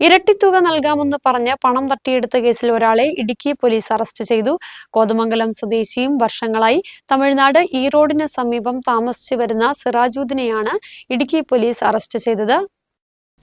ഇരട്ടിത്തുക നൽകാമെന്ന് പറഞ്ഞ് പണം തട്ടിയെടുത്ത കേസിൽ ഒരാളെ ഇടുക്കി പോലീസ് അറസ്റ്റ് ചെയ്തു. കോതമംഗലം സ്വദേശിയും വർഷങ്ങളായി തമിഴ്നാട് ഈറോഡിന് സമീപം താമസിച്ചു വരുന്ന സിറാജുദ്ദിനെയാണ് ഇടുക്കി പോലീസ് അറസ്റ്റ് ചെയ്തത്.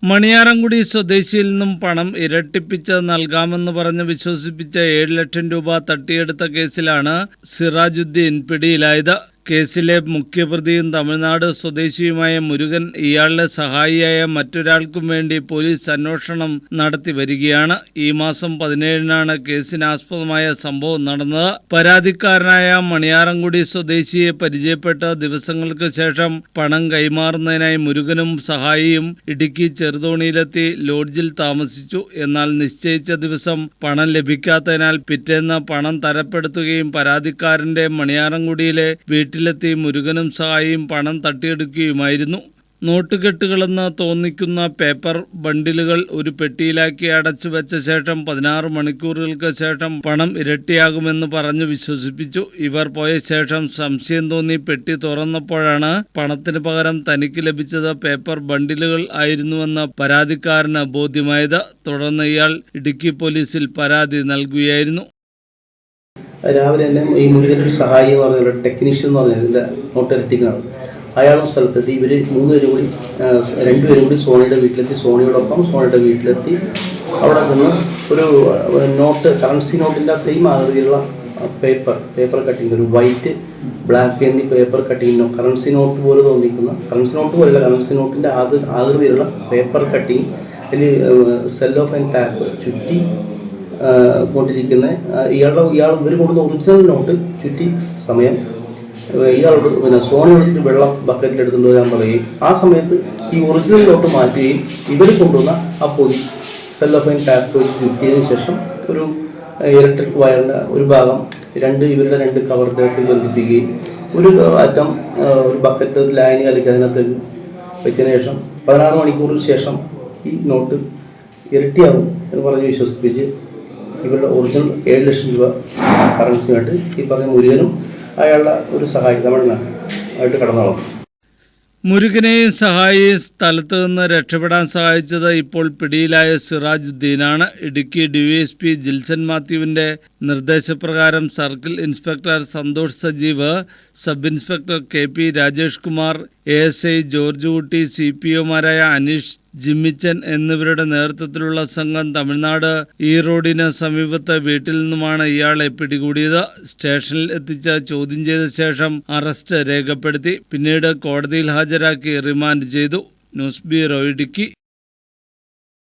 മണിയാറംകുടി സ്വദേശിയിൽ നിന്നും പണം ഇരട്ടിപ്പിച്ച് നൽകാമെന്ന് പറഞ്ഞ് വിശ്വസിപ്പിച്ച ഏഴ് ലക്ഷം രൂപ തട്ടിയെടുത്ത കേസിലാണ് സിറാജുദ്ദീൻ പിടിയിലായത്. കേസിലെ മുഖ്യപ്രതിയും തമിഴ്നാട് സ്വദേശിയുമായ മുരുകൻ ഇയാളുടെ സഹായിയായ മറ്റൊരാൾക്കും വേണ്ടി പോലീസ് അന്വേഷണം നടത്തി വരികയാണ്. ഈ മാസം പതിനേഴിനാണ് കേസിനാസ്പദമായ സംഭവം നടന്നത്. പരാതിക്കാരനായ മണിയാറൻകുടി സ്വദേശിയെ പരിചയപ്പെട്ട ദിവസങ്ങൾക്ക് ശേഷം പണം കൈമാറുന്നതിനായി മുരുകനും സഹായിയും ഇടുക്കി ചെറുതോണിയിലെത്തി ലോഡ്ജിൽ താമസിച്ചു. എന്നാൽ നിശ്ചയിച്ച ദിവസം പണം ലഭിക്കാത്തതിനാൽ പിറ്റേന്ന് പണം തരപ്പെടുത്തുകയും പരാതിക്കാരന്റെ മണിയാറൻകുടിയിലെ വീട്ടിലെത്തി മുരുകനും സഹായിയും പണം തട്ടിയെടുക്കുകയുമായിരുന്നു. നോട്ടുകെട്ടുകളെന്ന് തോന്നിക്കുന്ന പേപ്പർ ബണ്ടിലുകൾ ഒരു പെട്ടിയിലാക്കി അടച്ചു വെച്ച ശേഷം പതിനാറ് മണിക്കൂറുകൾക്ക് ശേഷം പണം ഇരട്ടിയാകുമെന്ന് പറഞ്ഞ് വിശ്വസിപ്പിച്ചു. ഇവർ പോയ ശേഷം സംശയം തോന്നി പെട്ടി തുറന്നപ്പോഴാണ് പണത്തിന് പകരം തനിക്ക് ലഭിച്ചത് പേപ്പർ ബണ്ടിലുകൾ ആയിരുന്നുവെന്ന് പരാതിക്കാരന് ബോധ്യമായത്. തുടർന്ന് ഇയാൾ ഇടുക്കി പോലീസിൽ പരാതി നൽകുകയായിരുന്നു. രാവിലെ തന്നെ ഈ മുരുകന്റെ സഹായി എന്ന് പറഞ്ഞ ടെക്നീഷ്യൻ എന്ന് പറഞ്ഞ ഇതിന്റെ നോട്ട് ഇരട്ടിക്കാണ് അയാളും സ്ഥലത്തെത്തി. ഇവർ മൂന്നുപേരും കൂടി രണ്ട് രണ്ടുപേരും കൂടി സോണിയുടെ വീട്ടിലെത്തി. സോണിയോടൊപ്പം സോണിയുടെ വീട്ടിലെത്തി. അവിടെ നിന്ന് ഒരു നോട്ട് കറൻസി നോട്ടിന്റെ സെയിം ആകൃതിയുള്ള പേപ്പർ പേപ്പർ കട്ടിങ് ഒരു വൈറ്റ് ബ്ലാക്ക് എന്നീ പേപ്പർ കട്ടിങ് കറൻസി നോട്ട് പോലെ തോന്നിക്കുന്ന കറൻസി നോട്ട് പോലെ കറൻസി നോട്ടിന്റെ ആകൃതിയുള്ള പേപ്പർ കട്ടിങ് അതിൽ സെല്ലോ ഫാൻ ടാപ്പ് ചുറ്റി കൊണ്ടിരിക്കുന്ന. ഇയാളുടെ ഇയാൾ ഇവർ കൊണ്ടുവന്ന ഒറിജിനൽ നോട്ട് ചുറ്റി സമയം ഇയാളോട് പിന്നെ സോണിയോട് വെള്ളം ബക്കറ്റിൽ എടുത്തുകൊണ്ട് വരാൻ പറയുകയും ആ സമയത്ത് ഈ ഒറിജിനൽ നോട്ട് മാറ്റുകയും ഇവർ കൊണ്ടുവന്ന ആ പൊതി സെല്ലഫൈൻ ടാപ്പ് ചുറ്റിയതിന് ശേഷം ഒരു ഇലക്ട്രിക് വയറിന്റെ ഒരു ഭാഗം രണ്ട് ഇവരുടെ രണ്ട് കവറിന്റെ അകത്ത് ബന്ധിപ്പിക്കുകയും ഒരു അറ്റം ഒരു ബക്കറ്റ് ഒരു ലൈന് കലക്കി അതിനകത്ത് വെച്ചതിന് ശേഷം പതിനാറ് മണിക്കൂറിന് ശേഷം ഈ നോട്ട് ഇരട്ടിയാകും എന്ന് പറഞ്ഞ് വിശ്വസിപ്പിച്ച് ഇവരുടെ ഒറിജിനൽ ഏഴ് ലക്ഷം രൂപ കറൻസിയായിട്ട് ഈ പറഞ്ഞ മുരുകനും അയാളുടെ ഒരു സഹായി തമിഴ്നാട് ആയിട്ട് കടന്നോളാം. മുരുകനെയും സഹായിയും സ്ഥലത്ത് നിന്ന് രക്ഷപ്പെടാൻ സഹായിച്ചത് ഇപ്പോൾ പിടിയിലായ സിറാജുദ്ദീനാണ്. ഇടുക്കി ഡിവൈഎസ്പി ജിൽസൻ മാത്യുവിന്റെ നിർദ്ദേശപ്രകാരം circle inspector Santhosh Sajeev sub inspector K P Rajesh Kumar S I George Kutty C P ഒമാരായ Aneesh Jimmichan എന്നിവരുടെ നേതൃത്വത്തിലുള്ള സംഘം തമിഴ്നാട് ഈ റോഡിന് സമീപത്തെ വീട്ടിൽ നിന്നുമാണ് ഇയാളെ പിടികൂടിയത്. സ്റ്റേഷനിൽ എത്തിച്ച ചോദ്യം ചെയ്ത ശേഷം അറസ്റ്റ് രേഖപ്പെടുത്തി. പിന്നീട് കോടതിയിൽ ഹാജരാക്കി റിമാൻഡ് ചെയ്തു. News bureau Idukki.